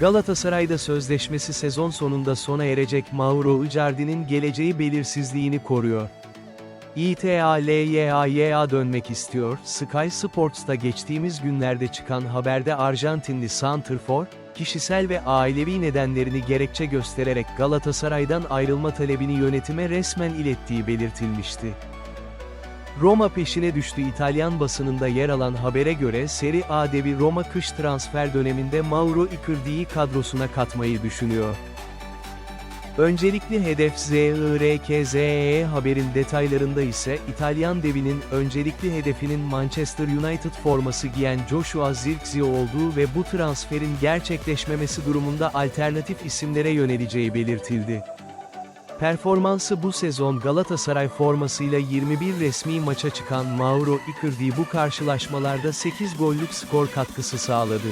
Galatasaray'da sözleşmesi sezon sonunda sona erecek Mauro Icardi'nin geleceği belirsizliğini koruyor. İTALYA'ya dönmek istiyor. Sky Sports'ta geçtiğimiz günlerde çıkan haberde Arjantinli santrfor, kişisel ve ailevi nedenlerini gerekçe göstererek Galatasaray'dan ayrılma talebini yönetime resmen ilettiği belirtilmişti. Roma peşine düştü İtalyan basınında yer alan habere göre Serie A devi Roma kış transfer döneminde Mauro Icardi'yi kadrosuna katmayı düşünüyor. Öncelikli hedef ZIRKZE haberin detaylarında ise İtalyan devinin öncelikli hedefinin Manchester United forması giyen Joshua Zirkzee olduğu ve bu transferin gerçekleşmemesi durumunda alternatif isimlere yöneleceği belirtildi. Performansı bu sezon Galatasaray formasıyla 21 resmi maça çıkan Mauro Icardi bu karşılaşmalarda 8 gollük skor katkısı sağladı.